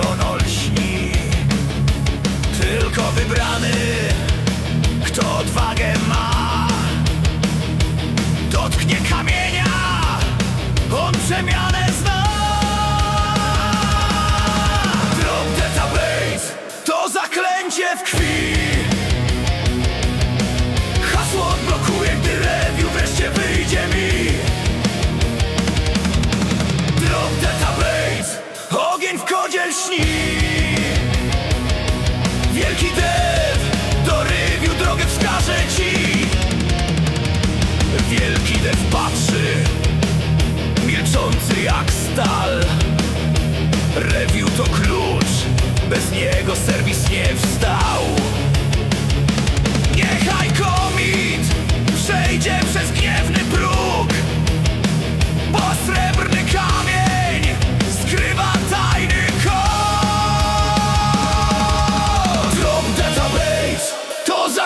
ono lśni Tylko wybrany, kto odwagę ma. Dotknie kamienia, on przemianę zna. Drop the to zaklęcie w krwi. Wielki dev do drogę wskaże ci. Wielki dev patrzy, milczący jak stal. Review to klucz, bez niego serwis nie wstał. Niechaj komit przejdzie przez gniewny próg,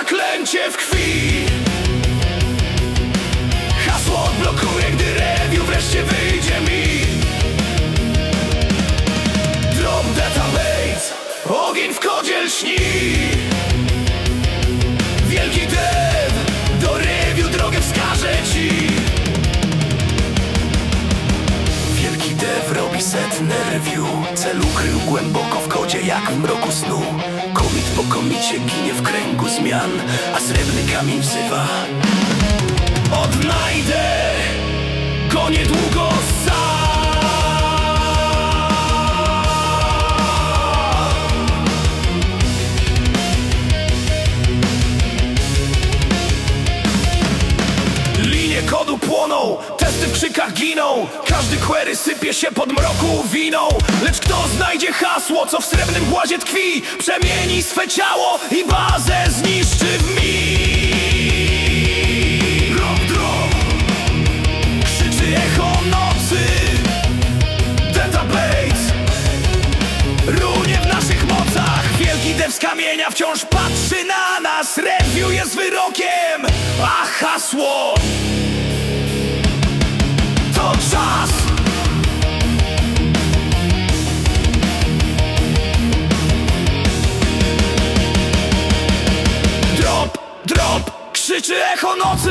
zaklęcie w krwi. Hasło odblokuje, gdy review wreszcie wyjdzie mi. Drop database, ogień w kodzie lśni. Wielki dev do review drogę wskaże ci. Wielki dev robi setne review. Cel ukrył głęboko w kodzie, jak w mroku snu. Komit po komicie ginie w kręgu zmian, a srebrny kamień wzywa. Odnajdę go niedługo Kodu płoną, testy w krzykach giną Każdy query sypie się pod mroku winą. Lecz kto znajdzie hasło, co w srebrnym głazie tkwi Przemieni swe ciało i bazę zniszczy w mig Drop, drop Krzyczy nocy Database Runie w naszych mocach. Wielki dev z kamienia wciąż patrzy na nas Review jest wyrokiem, a hasło krzyczy echo nocy